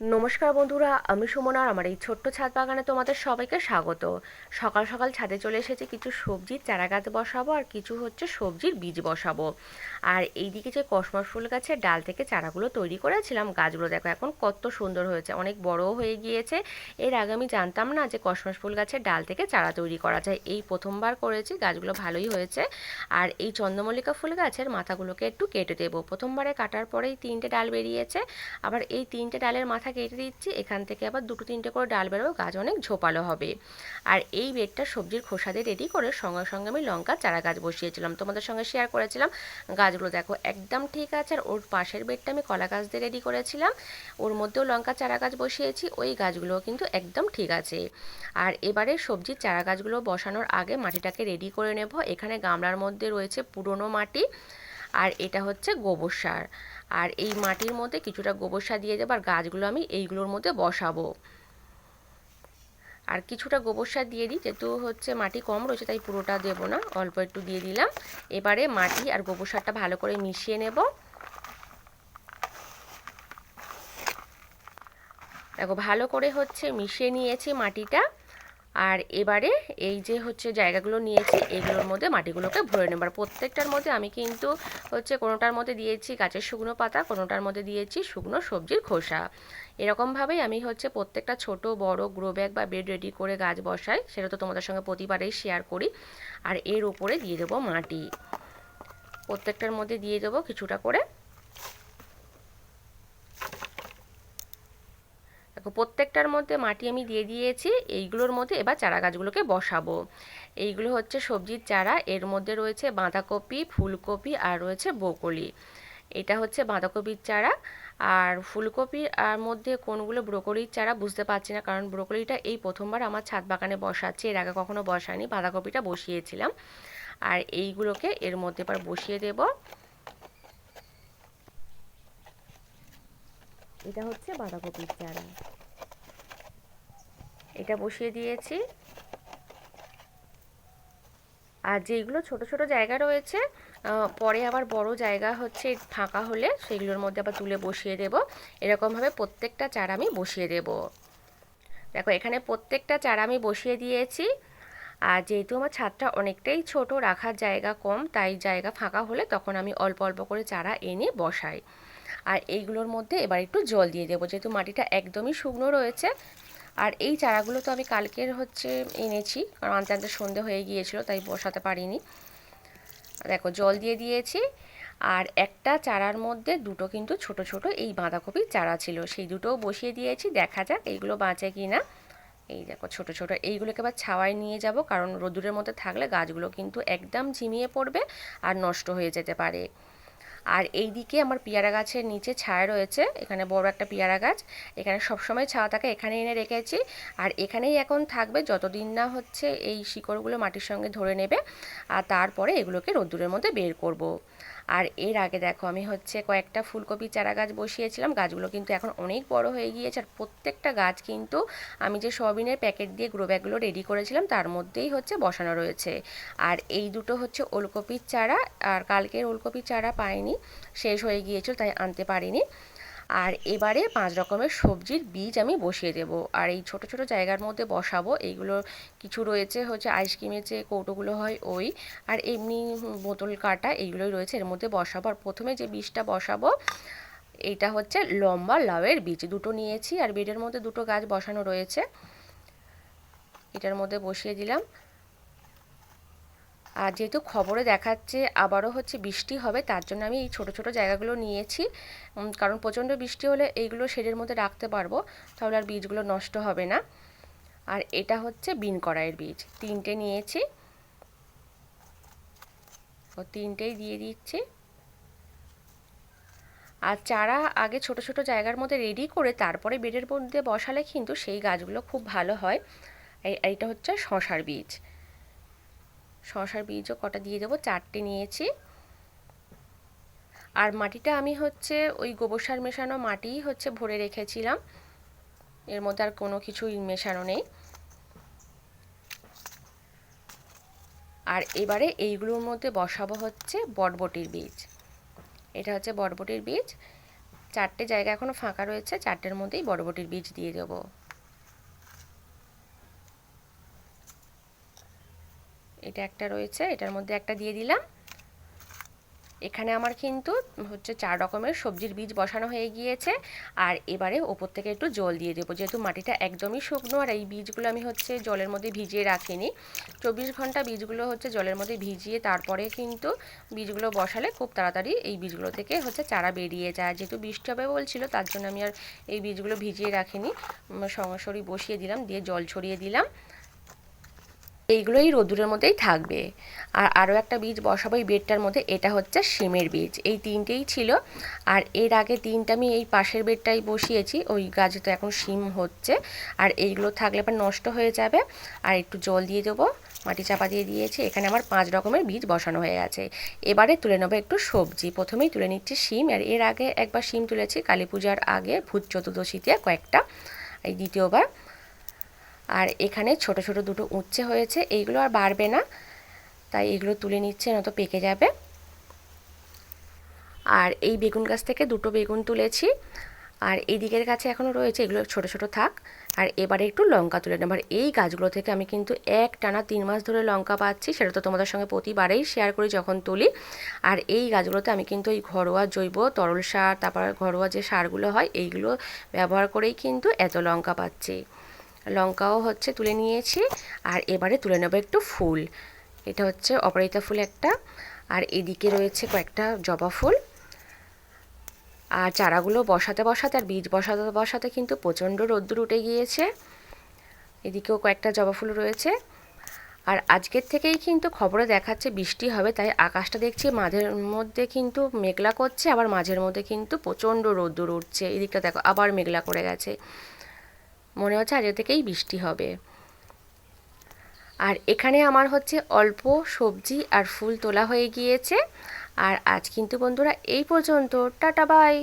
নমস্কার বন্ধুরা, আমি সুমনা আর আমার এই ছোট্ট ছাদ বাগানে তোমাদের সবাইকে স্বাগত। সকাল সকাল ছাদে চলে এসেছে, কিছু সবজির চারা গাছ বসাবো আর কিছু হচ্ছে সবজির বীজ বসাবো। আর এইদিকে যে কসমস ফুল গাছের ডাল থেকে চারাগুলো তৈরি করেছিলাম, গাছগুলো দেখো এখন কত সুন্দর হয়েছে, অনেক বড়ও হয়ে গিয়েছে। এর আগে আমি জানতাম না যে কসমস ফুল গাছের ডাল থেকে চারা তৈরি করা যায়। এই প্রথমবার করেছি, গাছগুলো ভালোই হয়েছে। আর এই চন্দ্রমল্লিকা ফুল গাছের মাথাগুলোকে একটু কেটে দেবো। প্রথমবারে কাটার পরেই তিনটে ডাল বেরিয়েছে, আবার এই তিনটে ডালের মাথা কেটে দিচ্ছি, এখান থেকে আবার দুটো তিনটে করে ডাল বেরোবে গাছ অনেক ঝোপালো হবে। আর এই বেডটা সবজির খোসা দিয়ে রেডি করে সঙ্গে সঙ্গে আমি লঙ্কা, চারা গাছ বসিয়েছিলাম। তোমাদের সঙ্গে শেয়ার করেছিলাম। গাছগুলো দেখো একদম ঠিক আছে, আর ওর পাশের বেডটা আমি কলা গাছ দিয়ে রেডি করেছিলাম। ওর মধ্যেও লঙ্কা, চারা গাছ বসিয়েছি, ওই গাছগুলোও কিন্তু একদম ঠিক আছে। আর এবারে সবজির চারা গাছগুলো বসানোর আগে মাটিটাকে রেডি করে নেব। এখানে গামলার মধ্যে রয়েছে পুরনো মাটি আর এটা হচ্ছে গোবর সার। আর এই মাটির মধ্যে কিছুটা গোবর সার দিয়ে দেবো আর গাছগুলো আমি এইগুলোর মধ্যে বসাবো। আর কিছুটা গোবর সার দিয়ে দিই, যেহেতু হচ্ছে মাটি কম রয়েছে তাই পুরোটা দেবো না, অল্প একটু দিয়ে দিলাম। এবারে মাটি আর গোবর সারটা ভালো করে মিশিয়ে নেব। দেখো ভালো করে হচ্ছে মিশিয়ে নিয়েছি মাটিটা। আর এবারে এই যে হচ্ছে জায়গাগুলো নিয়েছি, এগুলোর মধ্যে মাটিগুলোকে ভরে নেবার প্রত্যেকটার মধ্যে আমি কিন্তু হচ্ছে কোনোটার মধ্যে দিয়েছি গাছের শুকনো পাতা, কোনোটার মধ্যে দিয়েছি শুকনো সবজির খোসা। এরকমভাবেই আমি হচ্ছে প্রত্যেকটা ছোট, বড় গ্রো ব্যাগ বা বেড রেডি করে গাছ বসাই, সেটা তো তোমাদের সঙ্গে প্রতিবারেই শেয়ার করি। আর এর উপরে দিয়ে দেবো মাটি। প্রত্যেকটার মধ্যে দিয়ে দেবো কিছুটা করে। দেখো, প্রত্যেকটার মধ্যে মাটি আমি দিয়ে দিয়েছি, এইগুলোর মধ্যে এবার চারা গাছগুলোকে বসাবো। এইগুলো হচ্ছে সবজির চারা, এর মধ্যে রয়েছে বাঁধাকপি, ফুলকপি আর রয়েছে বকলি এটা হচ্ছে বাঁধাকপির চারা। আর ফুলকপির আর মধ্যে কোনগুলো ব্রোকলির চারা বুঝতে পারছি না, কারণ ব্রোকলিটা এই প্রথমবার আমার ছাদ বাগানে বসাচ্ছে, এর আগে কখনো বসায়নি, বাঁধাকপিটা বসিয়েছিলাম। আর এইগুলোকে এর মধ্যে এবার বসিয়ে দেব। এটা হচ্ছে বাঁধাকপির চারা। এটা বসিয়ে দিয়েছি। আর যেগুলো ছোট ছোট জায়গা রয়েছে পরে আবার বড় জায়গা হচ্ছে ফাঁকা হলে সেগুলোর মধ্যে আবার তুলে বসিয়ে দেব। এরকমভাবে প্রত্যেকটা চারা আমি বসিয়ে দেব। দেখো, এখানে প্রত্যেকটা চারা আমি বসিয়ে দিয়েছি। আর যেহেতু আমার ছাদটা অনেকটাই ছোট, রাখার জায়গা কম, তাই জায়গা ফাঁকা হলে তখন আমি অল্প অল্প করে চারা এনে বসাই। আর এইগুলোর মধ্যে এবার একটু জল দিয়ে দেবো। যেহেতু মাটিটা একদমই শুকনো রয়েছে আর এই চারাগুলো তো আমি কালকের হচ্ছে এনেছি, কারণ আনতে আনতে সন্ধে হয়ে গিয়েছিল, তাই বসাতে পারিনি। দেখো, জল দিয়ে দিয়েছি, আর একটা চারার মধ্যে দুটো কিন্তু ছোট ছোট এই বাঁধাকপির চারা ছিল। সেই দুটোও বসিয়ে দিয়েছি, দেখা যাক এইগুলো বাঁচে কি না এই দেখো, ছোট ছোট, এইগুলোকে আবার ছাওয়ায় নিয়ে যাব, কারণ রোদুরের মধ্যে থাকলে গাছগুলো কিন্তু একদম ঝিমিয়ে পড়বে আর নষ্ট হয়ে যেতে পারে। আর এই দিকে আমার পেয়ারা গাছের নিচে ছায়া রয়েছে, এখানে বড় একটা পেয়ারা গাছ, এখানে সবসময় ছায়া থাকে, এখানে এনে রেখেছি আর এখানেই এখন থাকবে, যতদিন না হচ্ছে এই শিকড়গুলো মাটির সঙ্গে ধরে নেবে, আর তারপরে এগুলোকে রোদ্দুরের মধ্যে বের করব। আর এর আগে দেখো, আমি হচ্ছে কয়েকটা ফুলকপি চারা গাছ বসিয়েছিলাম। গাছগুলো কিন্তু এখন অনেক বড় হয়ে গিয়েছে। আর প্রত্যেকটা গাছ কিন্তু আমি যে সোয়াবিনের প্যাকেট দিয়ে গ্রো ব্যাগগুলো রেডি করেছিলাম, তার মধ্যেই হচ্ছে বসানো রয়েছে। আর এই দুটো হচ্ছে ওলকপির চারা। আর কালকের ওলকপির চারা পাইনি। শেষ হয়ে গিয়েছিল, তাই আনতে পারিনি। আর এবারে পাঁচ রকমের সবজির বীজ আমি বসিয়ে দেব। আর এই ছোট ছোট জায়গার মধ্যে বসাবো। এইগুলো কিছু রয়েছে, হচ্ছে আইসক্রিমের যে কৌটোগুলো হয় ওই। আর এমনি বোতল কাটা এইগুলোই রয়েছে, এর মধ্যে বসাবো। আর প্রথমে যে বীজটা বসাবো এইটা হচ্ছে লম্বা লাউয়ের বীজ। দুটো নিয়েছি, আর বেডের মধ্যে দুটো গাছ বসানো রয়েছে। এটার মধ্যে বসিয়ে দিলাম। আর যেহেতু খবরে দেখাচ্ছে আবারও হচ্ছে বৃষ্টি হবে, তার জন্য আমি এই ছোটো ছোটো জায়গাগুলো নিয়েছি। কারণ প্রচণ্ড বৃষ্টি হলে এইগুলো শেডের মধ্যে রাখতে পারব, তাহলে আর বীজগুলো নষ্ট হবে না। আর এটা হচ্ছে বিন কড়াইয়ের বীজ, তিনটে নিয়েছি। ও, তিনটেই দিয়ে দিচ্ছি। আর চারা আগে ছোট ছোট জায়গার মধ্যে রেডি করে তারপরে বেডের মধ্যে বসালে কিন্তু সেই গাছগুলো খুব ভালো হয়। এইটা হচ্ছে শশার বীজ। শশার বীজও কটা দিয়ে দেবো, চারটে নিয়েছি। আর মাটিটা আমি হচ্ছে ওই গোবর সার মেশানো মাটি হচ্ছে ভরে রেখেছিলাম। এর মধ্যে আর কোনো কিছুই মেশানো নেই। আর এবারে এইগুলোর মধ্যে বসাবো হচ্ছে বটবটির বীজ। এটা হচ্ছে বটবটির বীজ। চারটে জায়গা এখনও ফাঁকা রয়েছে, চারটের মধ্যেই বটবটির বীজ দিয়ে দেবো। এটা একটা রয়েছে, এটার মধ্যে একটা দিয়ে দিলাম। এখানে আমার কিন্তু হচ্ছে চার রকমের সবজির বীজ বসানো হয়ে গিয়েছে। আর এবারে ওপর থেকে একটু জল দিয়ে দেবো, যেহেতু মাটিটা একদমই শুকনো, আর এই বীজগুলো আমি হচ্ছে জলের মধ্যে ভিজিয়ে রাখিনি। চব্বিশ ঘণ্টা বীজগুলো হচ্ছে জলের মধ্যে ভিজিয়ে তারপরে কিন্তু বীজগুলো বসালে খুব তাড়াতাড়ি এই বীজগুলো থেকে হচ্ছে চারা বেরিয়ে যায়। যেহেতু বৃষ্টি হবে বলছিল, তার জন্য আমি আর এই বীজগুলো ভিজিয়ে রাখিনি। সরাসরি বসিয়ে দিলাম, দিয়ে জল ছড়িয়ে দিলাম। এইগুলোই রোদুরের মধ্যেই থাকবে। আর আরও একটা বীজ বসাবো এই বেডটার মধ্যে, এটা হচ্ছে শিমের বীজ। এই তিনটেই ছিল। আর এর আগে তিনটা আমি এই পাশের বেডটাই বসিয়েছি, ওই গাছে তো এখন শিম হচ্ছে। আর এইগুলো থাকলে আবার নষ্ট হয়ে যাবে। আর একটু জল দিয়ে দেবো, মাটি চাপা দিয়ে দিয়েছি। এখানে আমার পাঁচ রকমের বীজ বসানো হয়ে গেছে এবারে তুলে নেব একটু সবজি। প্রথমেই তুলে নিচ্ছি শিম। আর এর আগে একবার শিম তুলেছি, কালী পূজার আগে ভূত চতুর্দশীতে কয়েকটা। এই দ্বিতীয়বার। আর এখানে ছোট ছোট দুটো উচ্ছে হয়েছে, এইগুলো আর বাড়বে না। তাই এগুলো তুলে নিচ্ছে নয়তো পেকে যাবে। আর এই বেগুন গাছ থেকে দুটো বেগুন তুলেছি। আর এই দিকের কাছে এখনও রয়েছে, এগুলো ছোট ছোট থাক। আর এবারে একটু লঙ্কা তুলে নেব। আর এই গাছগুলো থেকে আমি কিন্তু এক টানা তিন মাস ধরে লঙ্কা পাচ্ছি, সেটা তো তোমাদের সঙ্গে প্রতিবারেই শেয়ার করি যখন তুলি। আর এই গাছগুলোতে আমি কিন্তু এই ঘরোয়া জৈব তরল সার, তারপর ঘরোয়া যে সারগুলো হয়, এইগুলো ব্যবহার করেই কিন্তু এত লঙ্কা পাচ্ছি। লঙ্কাও হচ্ছে তুলে নিয়েছি, আর এবারে তুলে নেব একটু ফুল। এটা হচ্ছে অপরাজিতা ফুল একটা, আর এদিকে রয়েছে কয়েকটা জবা ফুল। আর চারাগুলো বসাতে বসাতে আর বীজ বসাতে বসাতে কিন্তু প্রচণ্ড রোদ্দুর উঠে গিয়েছে। এদিকেও কয়েকটা জবা ফুল রয়েছে। আর আজকের থেকেই কিন্তু খবরে দেখাচ্ছে বৃষ্টি হবে, তাই আকাশটা দেখছি মাঝের মধ্যে কিন্তু মেঘলা করছে, আবার মাঝের মধ্যে কিন্তু প্রচণ্ড রোদ্দুর উঠছে। এদিকটা দেখো, আবার মেঘলা করে গেছে। মনে হচ্ছে আজকে থেকেই বৃষ্টি হবে। আর এখানে আমার হচ্ছে অল্প সবজি আর ফুল তোলা হয়ে গিয়েছে। আর আজ কিন্তু বন্ধুরা এই পর্যন্ত। Tata, bye.